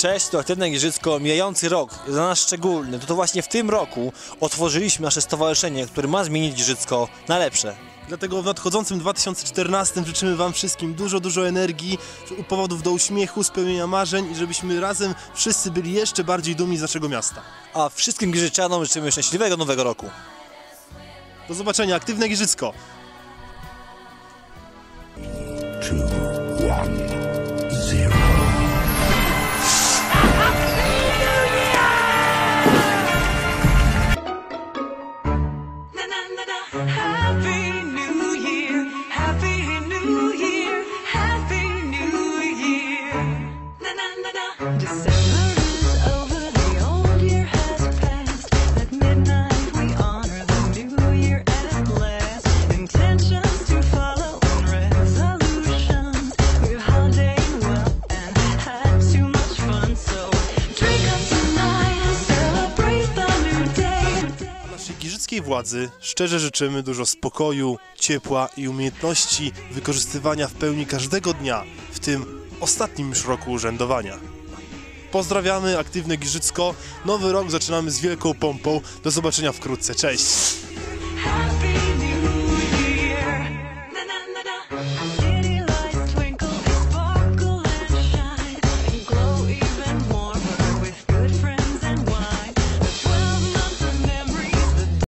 Cześć, to Aktywne Giżycko, mijający rok, jest dla nas szczególny. To, to właśnie w tym roku otworzyliśmy nasze stowarzyszenie, które ma zmienić Giżycko na lepsze. Dlatego w nadchodzącym 2014 życzymy Wam wszystkim dużo, dużo energii, powodów do uśmiechu, spełnienia marzeń i żebyśmy razem wszyscy byli jeszcze bardziej dumni z naszego miasta. A wszystkim Giżyczanom życzymy szczęśliwego nowego roku. Do zobaczenia, Aktywne Giżycko! two, one, giżyckiej władzy szczerze życzymy dużo spokoju, ciepła i umiejętności wykorzystywania w pełni każdego dnia, w tym ostatnim już roku urzędowania. Pozdrawiamy, Aktywne Giżycko. Nowy rok zaczynamy z wielką pompą. Do zobaczenia wkrótce. Cześć!